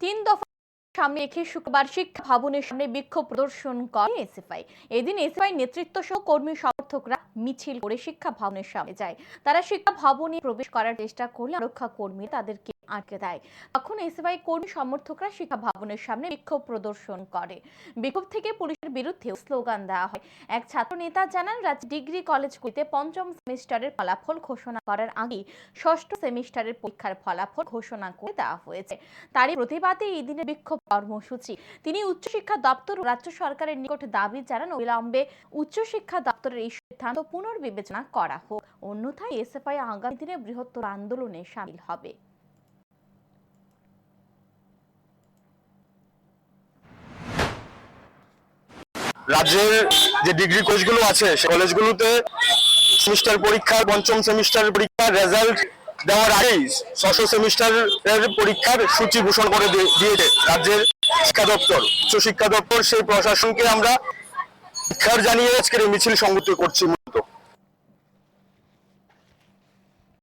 তিন দফা সামনে রেখে শুক্রবার শিক্ষা ভবনের সামনে বিক্ষোভ প্রদর্শন করে এসএফআই। এদিন এসএফআই নেতৃত্ব সহ কর্মী সমর্থকরা মিছিল করে শিক্ষা ভবনের সামনে যায়। তারা শিক্ষা ভবনে প্রবেশ করার চেষ্টা করলে রক্ষা কর্মী তাদেরকে আটকে দেয়। তখন এসএফআই কর্মী সমর্থকরা শিক্ষা ভবনের সামনে বিক্ষোভ প্রদর্শন করে। বিক্ষোভ থেকে পুলিশের বিরুদ্ধে স্লোগান দেওয়া হয়। এক ছাত্র নেতা জানান, রাজ্য ডিগ্রি কলেজগুলিতে পঞ্চম সেমিস্টারের ফলাফল ঘোষণা করার আগেই ষষ্ঠ সেমিস্টারের পরীক্ষার ফলাফল ঘোষণা করে দেওয়া হয়েছে। তারই প্রতিবাদে এই দিনে বিক্ষোভ কর্মসূচি। তিনি উচ্চশিক্ষা দপ্তর ও রাজ্য সরকারের নিকট দাবি জানান, অবিলম্বে উচ্চশিক্ষা দপ্তরের এই সিদ্ধান্ত পুনর্বিবেচনা করা হোক। অন্যথায় এসএফআই আগামী দিনে বৃহত্তর আন্দোলনে সামিল হবে। রাজ্যের যে ডিগ্রি কোর্সগুলো আছে, সে কলেজগুলোতে সেমিস্টার পরীক্ষা পঞ্চম সেমিস্টার পরীক্ষার রেজাল্ট দেওয়ার আগেই ষষ্ঠ সেমিস্টারের পরীক্ষার সূচি ঘোষণা করে দিয়ে- দিয়েছে রাজ্যের শিক্ষা দপ্তর। উচ্চ শিক্ষা দপ্তর সেই প্রশাসনকে আমরা শিক্ষার জানিয়ে আজকের মিছিল সংগঠিত করছি।